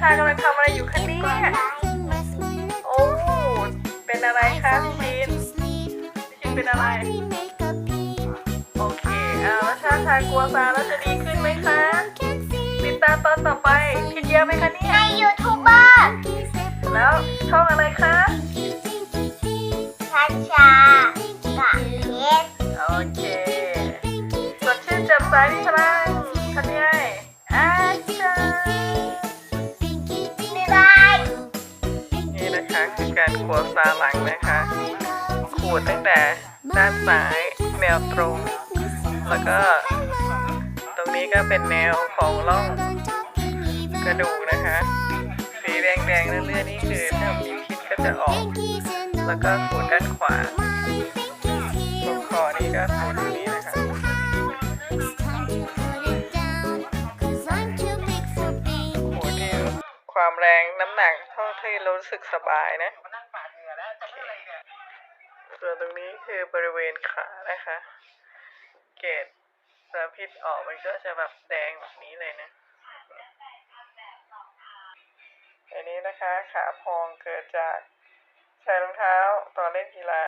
ชากำลังทำอะไรอยู่คะเนี่ย โอ้ เป็นอะไรคะพี่ชินพี่ชินเป็นอะไร โอเคเอาแล้วชาชากลัวซาแล้วจะดีขึ้นไหมคะ ติดตามตอนต่อไปคิดเยอะไหมคะเนี่ยในยูทูบเบอร์แล้วช่องอะไรคะชาชากับเพชรโอเคสดชื่นแจ่มใสมีพลังทำยังไงอาจารย์บ๊าย คือการขวดซาหลังนะคะ ขูดตั้งแต่ด้านซ้ายแนวตรง แล้วก็ ตรงนี้ก็เป็นแนวของร่องกระดูกนะคะ สีแดงๆเรื่อยๆนี่คือถ้ามีพิษก็จะออก แล้วก็ขูดด้านขวาตรงคอนี่ก็ขูดตรงนี้นะคะขูดดีความแรงน้ำหนักเท่าที่รู้สึกสบายนะ ส่วนตรงนี้คือบริเวณขานะคะ เกตสารพิษออกมันก็จะแบบแดงแบบนี้เลยนะ อันนี้นะคะขาพองเกิดจากใส่รองเท้าตอนเล่นกีฬา